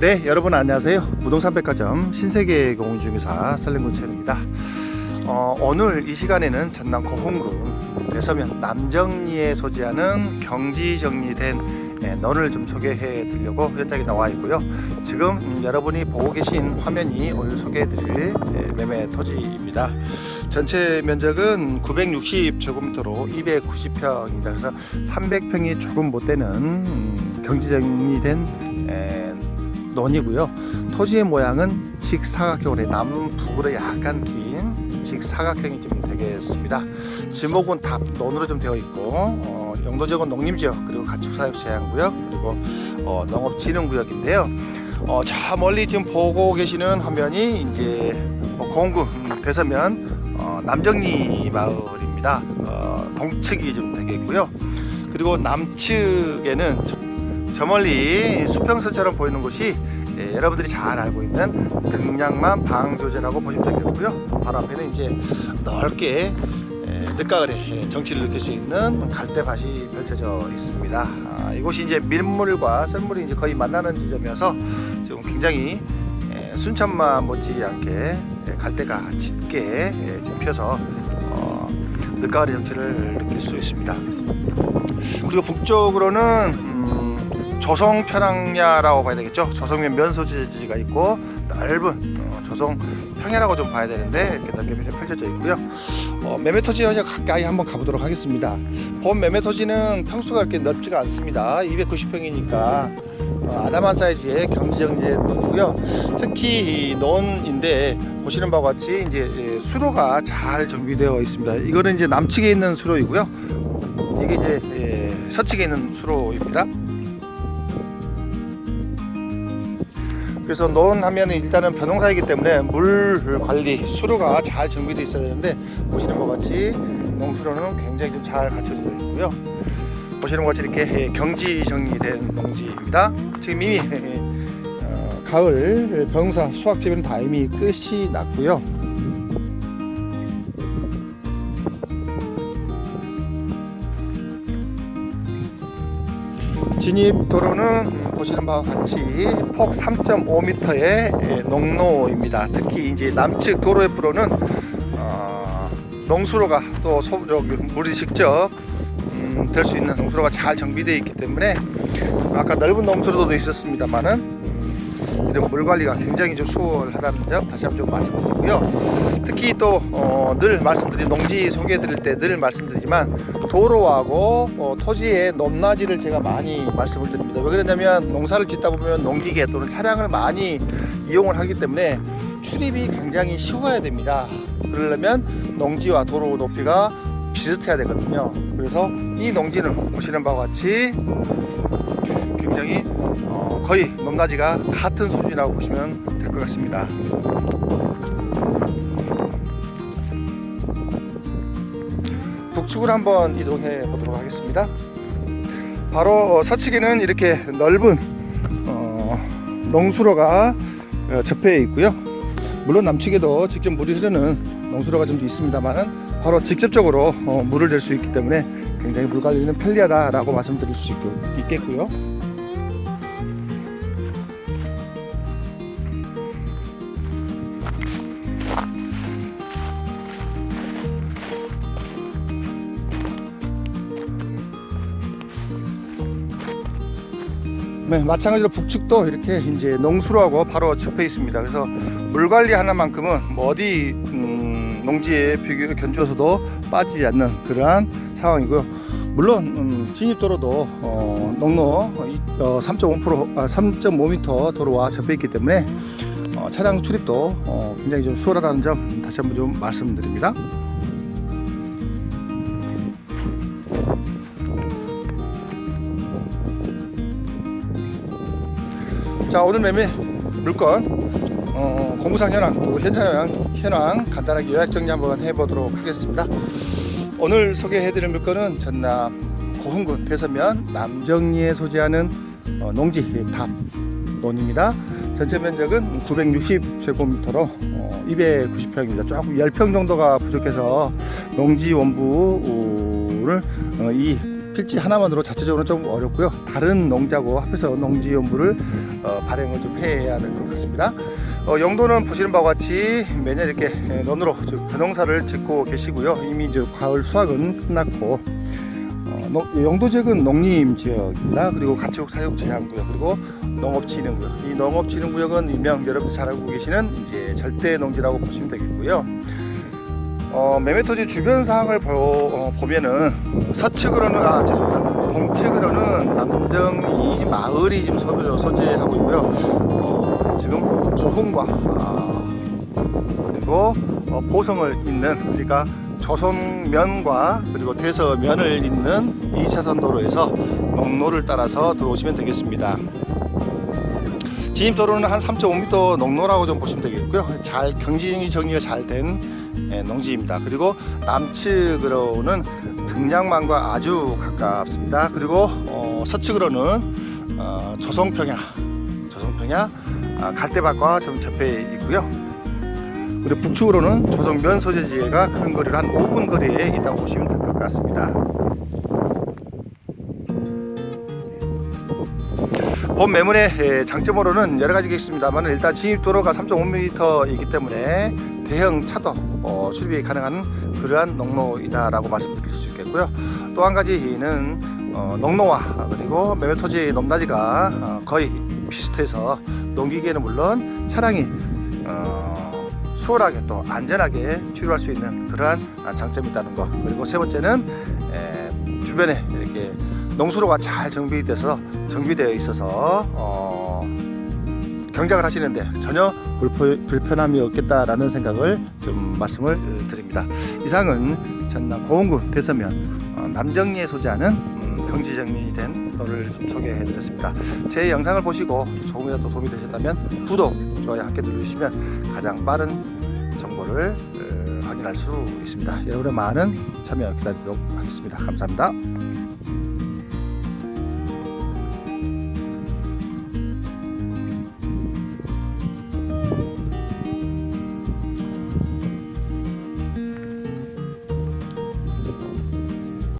네, 여러분 안녕하세요. 부동산 백화점 신세계 공인중개사 설림군 채입니다. 어, 오늘 이 시간에는 전남 고흥군 대서면 남정리에 소지하는 경지 정리된 예, 논을 좀 소개해 드리려고 현장에 나와 있고요. 지금 음, 여러분이 보고 계신 화면이 오늘 소개해 드릴 예, 매매 토지입니다. 전체 면적은 960제곱미터로 290평입니다. 그래서 300평이 조금 못 되는 음, 경지 정리된 에, 논이고요. 토지의 모양은 직사각형으로 남북으로 약간 긴 직사각형이 좀 되겠습니다. 지목은 다 논으로 좀 되어 있고 어, 용도지역은 농림지역 그리고 가축사육 제한구역 그리고 어, 농업진흥구역인데요. 어, 저 멀리 지금 보고 계시는 화면이 이제 어, 공구 음, 대서면 어, 남정리 마을입니다. 어, 동측이 좀 되겠고요. 그리고 남측에는 저 멀리 수평선처럼 보이는 곳이 예, 여러분들이 잘 알고 있는 등량만 방조제라고 보시면 되겠고요. 바로 앞에는 이제 넓게 예, 늦가을에 예, 정취를 느낄 수 있는 갈대밭이 펼쳐져 있습니다. 아, 이곳이 이제 밀물과 썰물이 이제 거의 만나는 지점이어서 지금 굉장히 예, 순천만 못지않게 예, 갈대가 짙게 예, 좀 펴서 어, 늦가을의 정취를 느낄 수 있습니다. 그리고 북쪽으로는 음, 조성 편향야라고 봐야 되겠죠. 조성면 면소지가 있고 넓은 어, 조성 평야라고 좀 봐야 되는데 이렇게 넓게 펼쳐져 있고요. 어, 매매 토지 현장 가까이 한번 가보도록 하겠습니다. 본 매매 토지는 평수가 그렇게 넓지가 않습니다. 290평이니까 어, 아담한 사이즈의 경지정제 논이고요. 특히 이 논인데 보시는 바와 같이 이제 예, 수로가 잘 정비되어 있습니다. 이거는 이제 남측에 있는 수로이고요. 이게 이제 예, 서측에 있는 수로입니다. 그래서 논 하면 일단은 변홍사이기 때문에 물 관리 수로가 잘 정비되어 있어야 되는데 보시는 것 같이 농수로는 굉장히 좀 잘 갖춰져 있고요. 보시는 것 같이 이렇게 예, 경지 정리된 농지입니다. 지금 이미 어, 가을 병사 수확 재배는 다 이미 끝이 났고요. 진입 도로는 보시는 바와 같이 폭 3.5m의 농로입니다. 특히 이제 남측 도로 옆으로는 어, 농수로가 또 소, 여기 물이 직접 음, 될수 있는 농수로가 잘 정비되어 있기 때문에 아까 넓은 농수로도 있었습니다만은 이런 물 관리가 굉장히 좀 수월하다는 점 다시 한번 좀 말씀드리고요. 특히 또늘 말씀드린 농지 소개해 드릴 때 늘 말씀드리지만 도로하고 어, 토지의 높낮이를 제가 많이 말씀을 드립니다. 왜 그러냐면 농사를 짓다 보면 농기계 또는 차량을 많이 이용을 하기 때문에 출입이 굉장히 쉬워야 됩니다. 그러려면 농지와 도로 높이가 비슷해야 되거든요. 그래서 이 농지는 보시는 바와 같이 굉장히 어, 거의 높낮이가 같은 수준이라고 보시면 될 것 같습니다. 북측으로 한번 이동해 보도록 하겠습니다. 바로 서측에는 이렇게 넓은 어, 농수로가 어, 접해 있고요. 물론 남측에도 직접 물이 흐르는 농수로가 좀 있습니다만은 바로 직접적으로 어, 물을 댈수 있기 때문에 굉장히 물 관리는 편리하다라고 말씀드릴 수 있, 있겠고요. 네, 마찬가지로 북측도 이렇게 이제 농수로하고 바로 접해 있습니다. 그래서 물 관리 하나만큼은 뭐 어디 음, 농지에 비교 견주어서도 빠지지 않는 그러한 상황이고요. 물론 음, 진입도로도 어, 농로 어, 3.5% 아, 3.5m 도로와 접해 있기 때문에 어, 차량 출입도 어, 굉장히 좀 수월하다는 점 다시 한번 좀 말씀드립니다. 자 오늘 매매 물건 어, 공부상 현황 그리고 현장 현황, 현황 간단하게 요약 정리 한번 해보도록 하겠습니다. 오늘 소개해드릴 물건은 전남 고흥군 대서면 남정리에 소재하는 어, 농지 밥 논입니다. 전체 면적은 960제곱미터로 어, 290평입니다. 조금 10평 정도가 부족해서 농지 원부를 어, 이 필지 하나만으로 자체적으로 좀 어렵고요. 다른 농자고 합해서 농지연부를 어, 발행을 좀 해야 될 것 같습니다. 어, 영도는 보시는 바와 같이 매년 이렇게 에, 논으로 즉 벼농사를 짓고 계시고요. 이미 저 가을 수확은 끝났고 어, 농- 영도 지역은 농림 지역입니다. 그리고 가축 사육 제한구역 그리고 농업진흥구역. 이 농업진흥구역은 일명 여러분 잘 알고 계시는 이제 절대 농지라고 보시면 되겠고요. 어, 매매토지 주변 상황을 보, 어, 보면은 서측으로는 아 죄송합니다. 동측으로는 남정 이 마을이 지금 소, 소재하고 있고요. 어, 지금 고흥과 아, 그리고 어, 보성을 잇는 그러니까 조성면과 그리고 대서면을 잇는 2차선 도로에서 농로를 따라서 들어오시면 되겠습니다. 진입도로는 한 3.5m 농로라고 좀 보시면 되겠고요. 잘 경지 정리가 잘된 농지입니다. 그리고 남측으로는 등량만과 아주 가깝습니다. 그리고 어, 서측으로는 어, 조성평야, 조성평야 아, 갈대밭과 좀 접해 있고요. 그리고 북측으로는 조성면 소재지가 큰 거리로 한 5분 거리에 있다고 보시면 될 것 같습니다. 본 매물의 에, 장점으로는 여러 가지가 있습니다만 일단 진입도로가 3.5m이기 때문에 대형 차도 어, 출입이 가능한 그러한 농로이다라고 말씀드릴 수 있겠고요. 또 한 가지는 어, 농로와 그리고 매매토지 높낮이가 어, 거의 비슷해서 농기계는 물론 차량이 어, 수월하게 또 안전하게 출입할 수 있는 그러한 아, 장점이 있다는 것 그리고 세 번째는 에, 주변에 이렇게 농수로가 잘 정비돼서 정비되어 있어서 어, 경작을 하시는데 전혀 불편, 불편함이 없겠다라는 생각을 좀 말씀을 드립니다. 이상은 전남 고흥군 대서면 어, 남정리에 소재하는 음, 경지정리된 도를 좀 소개해드렸습니다. 제 영상을 보시고 조금이라도 도움이 되셨다면 구독, 좋아요 함께 눌러주시면 가장 빠른 정보를 어, 확인할 수 있습니다. 여러분의 많은 참여 기다리도록 하겠습니다. 감사합니다.